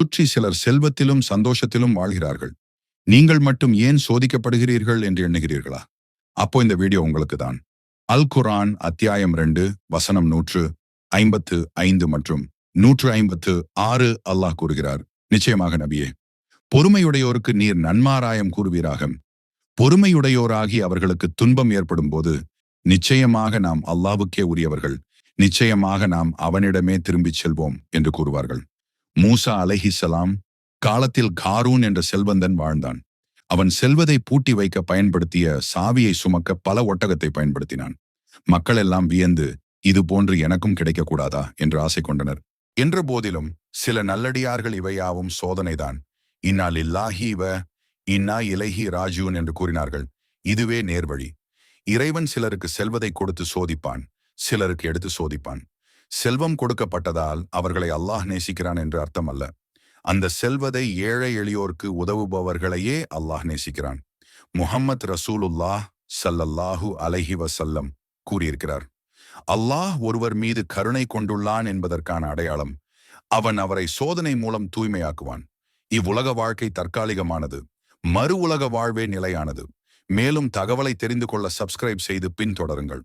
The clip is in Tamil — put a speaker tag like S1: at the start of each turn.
S1: சுற்றி சிலர் செல்வத்திலும் சந்தோஷத்திலும் வாழ்கிறார்கள். நீங்கள் மட்டும் ஏன் சோதிக்கப்படுகிறீர்கள் என்று எண்ணுகிறீர்களா? அப்போ இந்த வீடியோ உங்களுக்கு தான் அல் குரான் அத்தியாயம் ரெண்டு வசனம் நூற்று ஐம்பத்து ஐந்து மற்றும் நூற்று ஐம்பத்து ஆறு அல்லாஹ் கூறுகிறார். நிச்சயமாக நபியே பொறுமையுடையோருக்கு நீர் நன்மாராயம் கூறுவீராக. பொறுமையுடையோராகி அவர்களுக்கு துன்பம் ஏற்படும் போது நிச்சயமாக நாம் அல்லாவுக்கே உரியவர்கள். நிச்சயமாக நாம் அவனிடமே திரும்பிச் செல்வோம் என்று கூறுவார்கள். மூசா அலஹிசலாம் காலத்தில் காரூன் என்ற செல்வந்தன் வாழ்ந்தான். அவன் செல்வதை பூட்டி வைக்க பயன்படுத்திய சாவியை சுமக்க பல ஒட்டகத்தை பயன்படுத்தினான். மக்கள் எல்லாம் வியந்து இது போன்று எனக்கும் கிடைக்கக்கூடாதா? என்று ஆசை கொண்டனர். என்ற போதிலும் சில நல்லடியார்கள் இவையாவும் சோதனைதான். இன்னால் இல்லாஹி இவ இன்னா இலஹி ராஜூன் என்று கூறினார்கள். இதுவே நேர்வழி. இறைவன் சிலருக்கு செல்வதை கொடுத்து சோதிப்பான் சிலருக்கு எடுத்து சோதிப்பான். செல்வம் கொடுக்கப்பட்டதால் அவர்களை அல்லாஹ் நேசிக்கிறான் என்று அர்த்தம் அல்ல அந்த செல்வதை ஏழை எளியோருக்கு உதவுபவர்களையே அல்லாஹ் நேசிக்கிறான். முஹம்மத் ரசூலுல்லாஹ் சல்லல்லாஹு அலஹி வசல்லம் கூறியிருக்கிறார். அல்லாஹ் ஒருவர் மீது கருணை கொண்டுள்ளான் என்பதற்கான அடையாளம் அவன் அவரை சோதனை மூலம் தூய்மையாக்குவான். இவ்வுலக வாழ்க்கை தற்காலிகமானது. மறு உலக வாழ்வே நிலையானது. மேலும் தகவலை தெரிந்து கொள்ள சப்ஸ்கிரைப் செய்து பின்தொடருங்கள்.